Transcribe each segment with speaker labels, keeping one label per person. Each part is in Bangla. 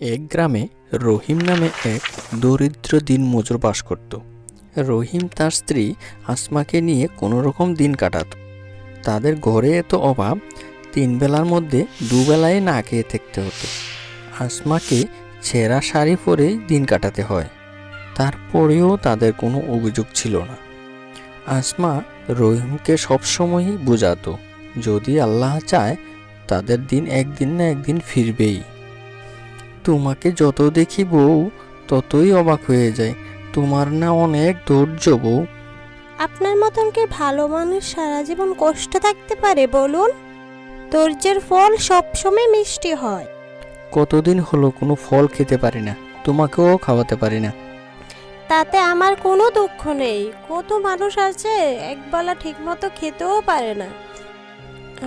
Speaker 1: এক গ্রামে রহিম নামে এক দরিদ্র দিন মজুর বাস করত। রহিম তার স্ত্রী আসমাকে নিয়ে কোনো রকম দিন কাটাত। তাদের ঘরে এত অভাব, তিন বেলার মধ্যে দুবেলায় না খেয়ে থাকতে হতো। আসমাকে ছেঁড়া শাড়ি পরে দিন কাটাতে হয়। তারপরেও তাদের কোনো অভিযোগ ছিল না। আসমা রহিমকে সবসময়ই বোঝাতো, যদি আল্লাহ চায়, তাদের দিন একদিন না একদিন ফিরবেই। তোমাকে যত দেখি বউ ততই অবাক হয়ে যায়। তোমার না অনেক ধৈর্য বউ।
Speaker 2: আপনার মতন কি ভালো মানুষ সারা জীবন কষ্ট থাকতে পারে বলুন? ধৈর্যের ফল সবসময় মিষ্টি হয়।
Speaker 1: কতদিন হলো কোনো ফল খেতে পারি না তোমাকেও খাওয়াতে পারি না।
Speaker 2: তাতে আমার কোনো দুঃখ নেই। কত মানুষ আছে একবেলা ঠিকমতো খেতেও পারে না।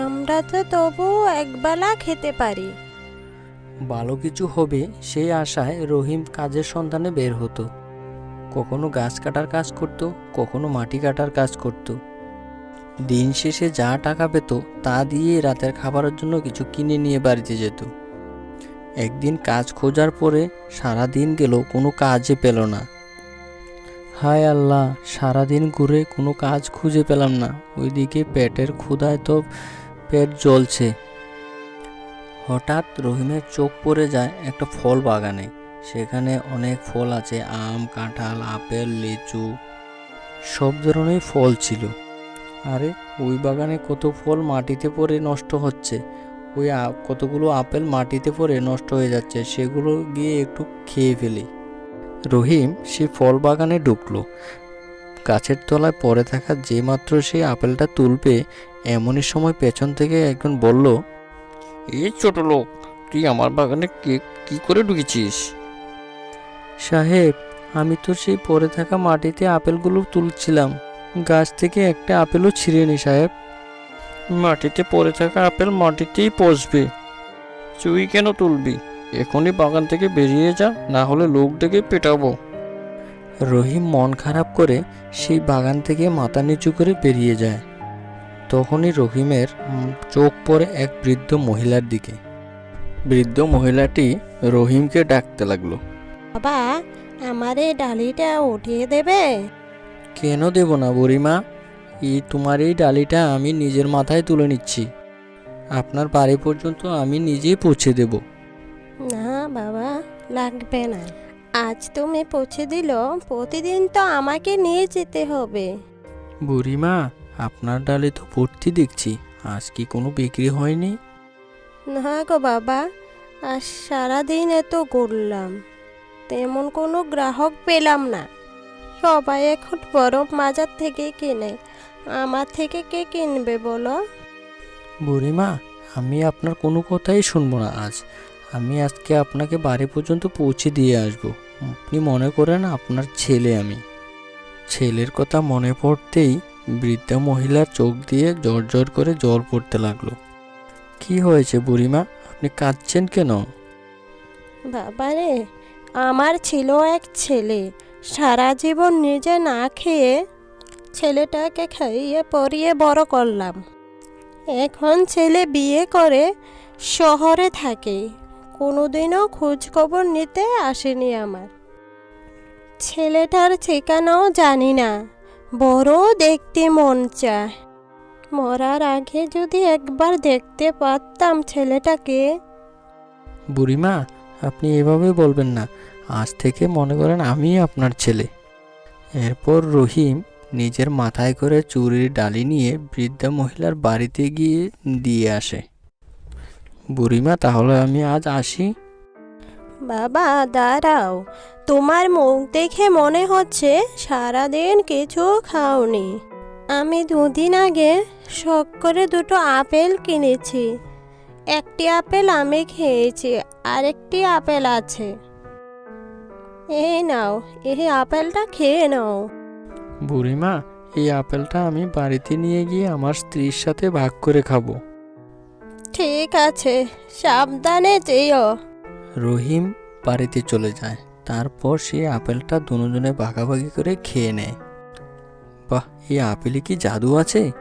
Speaker 2: আমরা তো তবু একবেলা খেতে পারি।
Speaker 1: ভালো কিছু হবে সেই আশায় রহিম কাজের সন্ধানে বের হতো। কখনো গাছ কাটার কাজ করত, কখনো মাটি কাটার কাজ করত। দিন শেষে যা টাকা পেত, তা দিয়ে রাতের খাবারের জন্য কিছু কিনে নিয়ে বাড়িতে যেত। একদিন কাজ খোঁজার পরে সারা দিন গেল, কোনো কাজে পেল না। হায় আল্লাহ, সারাদিন ঘুরে কোনো কাজ খুঁজে পেলাম না। ওইদিকে পেটের ক্ষুধায় তো পেট জ্বলছে। হঠাৎ রহিমের চোখ পড়ে যায় একটা ফল বাগানে। সেখানে অনেক ফল আছে, আম, কাঁঠাল, আপেল, লিচু, সব ধরনের ফল ছিল। আরে, ওই বাগানে কত ফল মাটিতে পড়ে নষ্ট হচ্ছে। ওই কতগুলো আপেল মাটিতে পড়ে নষ্ট হয়ে যাচ্ছে, সেগুলো গিয়ে একটু খেয়ে ফেলি। রহিম সে ফল বাগানে ঢুকলো। গাছের তলায় পড়ে থাকা যে মাত্র সে আপেলটা তুলবে, এমনই সময় পেছন থেকে একজন বলল এই ছোট লোক তুই আমার বাগানে কে কি করে ঢুকেছিস? সাহেব আমি তো সেই পড়ে থাকা মাটিতে আপেলগুলো তুলছিলাম। গাছ থেকে একটা আপেলও ছিঁড়েনি সাহেব। মাটিতে পড়ে থাকা আপেল মাটিতেই পচবে। তুই কেন তুলবি? এখনই বাগান থেকে বেরিয়ে যা না হলে লোক ডেকে পেটাবো। রহিম মন খারাপ করে সেই বাগান থেকে মাথা নিচু করে বেরিয়ে যায়। তখনই রহিমের চোখ পড়ে এক বৃদ্ধ মহিলার দিকে। বৃদ্ধ মহিলাটি রহিমকে ডাকতে লাগল।
Speaker 2: বাবা আমার এই ডালিটা উঠিয়ে দেবে?
Speaker 1: কেন দেব না বুড়িমা? এই তোমার এই ডালিটা আমি নিজের মাথায় তুলে নিচ্ছি। আপনার বাড়ি পর্যন্ত আমি নিজেই পৌঁছে দেব।
Speaker 2: না বাবা লাগবে না। আজ তুমি পৌঁছে দিল প্রতিদিন তো আমাকে নিয়ে যেতে হবে।
Speaker 1: বুড়িমা আপনার ডালে তো ভর্তি দেখছি। আজ কি কোনো বিক্রি হয়নি?
Speaker 2: না গো বাবা আজ সারাদিন এত ঘুরলাম। তেমন কোনো গ্রাহক পেলাম না। সবাই এখন বরফ মাজার থেকে কিনে আমার থেকে কে কিনবে বলো?
Speaker 1: বুড়িমা আমি আপনার কোনো কথাই শুনব না আজ। আমি আজকে আপনাকে বাড়ি পর্যন্ত পৌঁছে দিয়ে আসব। আপনি মনে করেন আপনার ছেলে আমি। ছেলের কথা মনে পড়তেই বৃদ্ধা মহিলার চোখ দিয়ে জ্বর করে জল পড়তে লাগল। কি হয়েছে বুড়িমা? আপনি কাঁদছেন কেন?
Speaker 2: বাবারে, আমার ছিল এক ছেলে। সারা জীবন নিজে না খেয়ে ছেলেটাকে খাইয়ে পরিয়ে বড় করলাম। এখন ছেলে বিয়ে করে শহরে থাকে। কোনোদিনও খোঁজ খবর নিতে আসেনি আমার। ছেলেটার ঠিকানাও জানি না। বড় দেখতে মন চায়। মরার আগে যদি একবার দেখতে পারতাম ছেলেটাকে।
Speaker 1: বুড়িমা আপনি এভাবে বলবেন না। আজ থেকে মনে করেন আমি আপনার ছেলে। এরপর রহিম নিজের মাথায় করে চুরির ডালি নিয়ে বৃদ্ধা মহিলার বাড়িতে গিয়ে দিয়ে আসে। বুড়িমা তাহলে আমি আজ আসি?
Speaker 2: বাবা দাঁড়াও। তোমার মুখ দেখে মনে হচ্ছে সারাদিন কিছু খাওনি। আমি দুদিন আগে শখ করে দুটো আপেল কিনেছি। একটি আপেল আমি খেয়েছি আরেকটি আপেল আছে। এই নাও এই আপেলটা খেয়ে নাও।
Speaker 1: বুড়িমা এই আপেলটা আমি বাড়িতে নিয়ে গিয়ে আমার স্ত্রীর সাথে ভাগ করে খাব।
Speaker 2: ঠিক আছে সাবধানে যেও।
Speaker 1: রহিম বাড়িতে চলে যায়। তারপর সে আপেলটা দুজনে ভাগাভাগি করে খেয়ে নেয়। বাহ, এই আপেলে কি জাদু আছে?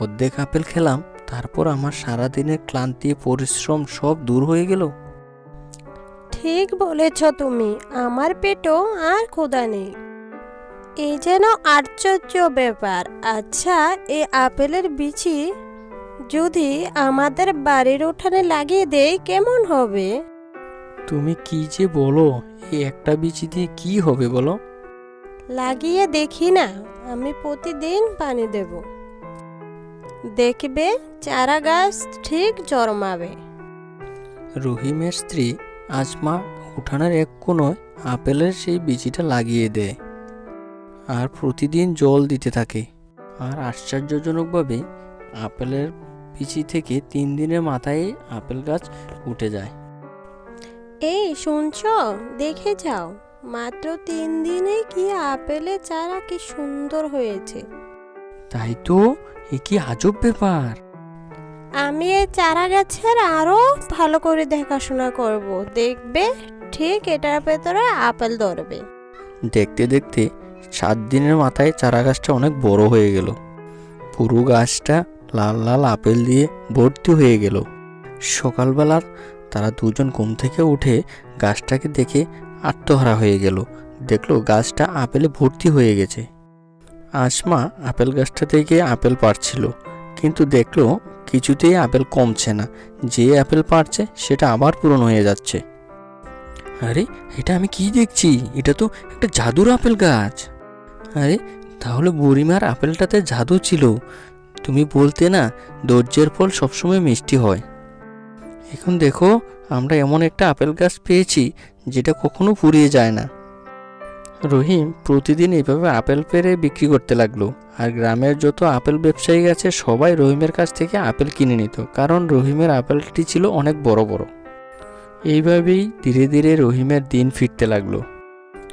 Speaker 1: অর্ধেক আপেল খেলাম, তারপর আমার সারাদিনের ক্লান্তি, পরিশ্রম সব দূর হয়ে গেল।
Speaker 2: ঠিক বলেছ তুমি, আমার পেটও আর ক্ষুধা নেই। এই যেন আশ্চর্য ব্যাপার। আচ্ছা এই আপেলের বিচি যদি আমাদের বাড়ির উঠানে লাগিয়ে দেয় কেমন হবে?
Speaker 1: তুমি কি যে বলো এই একটা বিচি দিয়ে কি হবে বলো?
Speaker 2: লাগিয়ে দেখি না আমি প্রতিদিন পানি দেব। দেখবে চারা গাছ ঠিক জন্মাবে।
Speaker 1: রহিমের স্ত্রী আজমা উঠানের এক কোণয় আপেলের সেই বিচিটা লাগিয়ে দেয় আর প্রতিদিন জল দিতে থাকে। আর আশ্চর্যজনকভাবে আপেলের বিচি থেকে তিন দিনের মাথায় আপেল গাছ উঠে যায়।
Speaker 2: এই শুনছ? দেখে যাও। মাত্র তিন দিনে কি আপেলের চারা কি সুন্দর হয়েছে।
Speaker 1: তাই তো এ কি আজব ব্যাপার।
Speaker 2: আমি এই চারা গাছের আরও ভালো করে দেখাশোনা করব। দেখবে ঠিক এটার ভেতরে আপেল ধরবে।
Speaker 1: দেখতে দেখতে সাত দিনের মাথায় চারা গাছটা অনেক বড় হয়ে গেল। পুরো গাছটা লাল লাল আপেল দিয়ে ভর্তি হয়ে গেল। সকালবেলা তারা দুজন ঘুম থেকে উঠে গাছটাকে দেখে আত্মহারা হয়ে গেল। দেখল গাছটা আপেলে ভর্তি হয়ে গেছে। আসমা আপেল গাছটা থেকে আপেল পাড়ছিল, কিন্তু দেখল কিছুতেই আপেল কমছে না। যে আপেল পাড়ছে, সেটা আবার পূরণ হয়ে যাচ্ছে। আরে, এটা আমি কি দেখছি? এটা তো একটা জাদুর আপেল গাছ। আরে, তাহলে বুড়িমার আপেলটাতে জাদু ছিল। তুমি বলতে না ধৈর্যের ফল সবসময় মিষ্টি হয়। এখন দেখো, আমরা এমন একটা আপেল গাছ পেয়েছি, যেটা কখনো ফুরিয়ে যায় না। রহিম প্রতিদিন এইভাবে আপেল পেরে বিক্রি করতে লাগল, আর গ্রামের যত আপেল ব্যবসায়ী আছে, সবাই রহিমের কাছ থেকে আপেল কিনে নিত, কারণ রহিমের আপেলটি ছিল অনেক বড় বড়। এইভাবেই ধীরে ধীরে রহিমের দিন ফিরতে লাগল।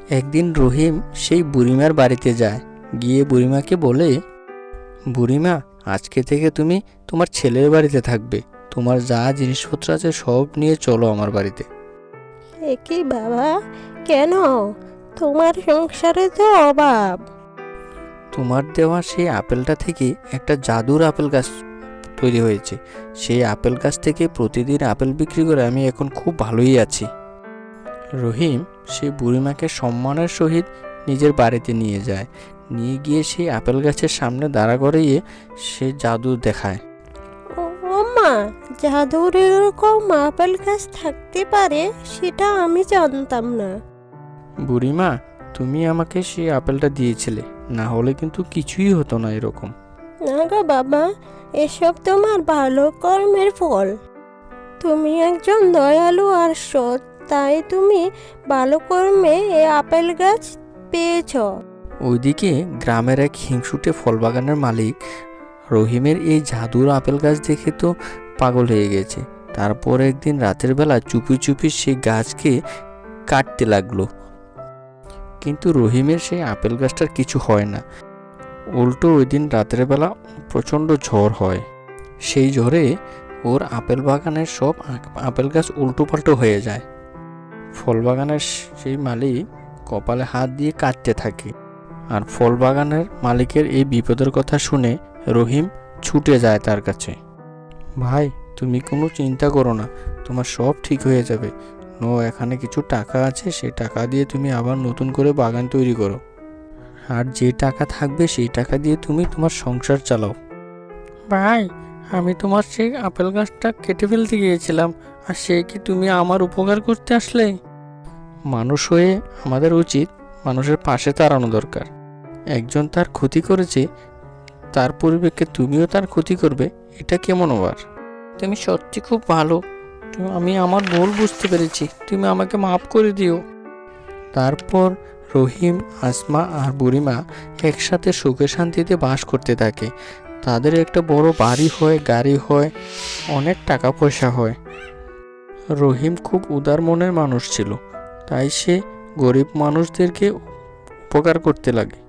Speaker 1: একদিন রহিম সেই বুড়িমার বাড়িতে যায়, গিয়ে বুড়িমাকে বলে, বুড়িমা, আজকে থেকে তুমি তোমার ছেলের বাড়িতে থাকবে তোমার যা জিনিসপত্র আছে সব নিয়ে চলো আমার বাড়িতে।
Speaker 2: এ কি বাবা? কেন? তোমার সংসারে তো অভাব।
Speaker 1: তোমার দেওয়া সেই আপেলটা থেকে একটা জাদুর আপেল গাছ তৈরি হয়েছে। সেই আপেল গাছ থেকে প্রতিদিন আপেল বিক্রি করে আমি এখন খুব ভালোই আছি। রহিম সেই বুড়িমাকে সম্মানের সহিত নিজের বাড়িতে নিয়ে যায়। নিয়ে গিয়ে সেই আপেল গাছের সামনে দাঁড়া করিয়ে সে জাদু দেখায়।
Speaker 2: জাদুর এরকম আপেল গাছ থাকতে পারে সেটা আমি জানতাম না।
Speaker 1: বুড়িমা তুমি আমাকে সেই আপেলটা দিয়েছিলে না হলে কিন্তু কিছুই হতো না এরকম।
Speaker 2: না গো বাবা এসব তোমার ভালো কর্মের ফল। তুমি একজন দয়ালু আর সৎ তাই তুমি ভালো কর্মে এ আপেল গাছ পেয়েছ।
Speaker 1: ওইদিকে গ্রামের এক হিংসুটে ফল বাগানের মালিক রহিমের এই জাদুর আপেল গাছ দেখে তো পাগল হয়ে গেছে। তারপর একদিন রাতের বেলা চুপি চুপি সেই গাছকে কাটতে লাগল। কিন্তু রহিমের সেই আপেল গাছটার কিছু হয় না। উল্টো ওই দিন রাতের বেলা প্রচণ্ড ঝড় হয়। সেই ঝড়ে ওর আপেল বাগানের সব আপেল গাছ উল্টো পাল্টো হয়ে যায়। ফল বাগানের সেই মালিক কপালে হাত দিয়ে কাটতে থাকে। আর ফল বাগানের মালিকের এই বিপদের কথা শুনে রহিম ছুটে যায় তার কাছে। ভাই তুমি কোনো চিন্তা করো না তোমার সব ঠিক হয়ে যাবে। নো এখানে কিছু টাকা আছে সেই টাকা দিয়ে তুমি আবার নতুন করে বাগান তৈরি করো। আর যে টাকা থাকবে সেই টাকা দিয়ে তুমি তোমার সংসার চালাও। ভাই আমি তোমার সেই আপেল গাছটা কেটে ফেলতে গিয়েছিলাম আর সে কি তুমি আমার উপকার করতে আসলে? মানুষ হয়ে আমাদের উচিত মানুষের পাশে দাঁড়ানো দরকার। একজন তার ক্ষতি করেছে তার পরিপ্রেক্ষে তুমিও তার ক্ষতি করবে এটা কেমন আবার তুমি সত্যি খুব ভালো। তুমি আমি আমার ভুল বুঝতে পেরেছি। তুমি আমাকে মাফ করে দিও। তারপর রহিম আসমা আর বুড়িমা একসাথে সুখে শান্তিতে বাস করতে থাকে। তাদের একটা বড় বাড়ি হয় গাড়ি হয় অনেক টাকা পয়সা হয়। রহিম খুব উদার মনের মানুষ ছিল তাই সে গরিব মানুষদেরকে উপকার করতে লাগে।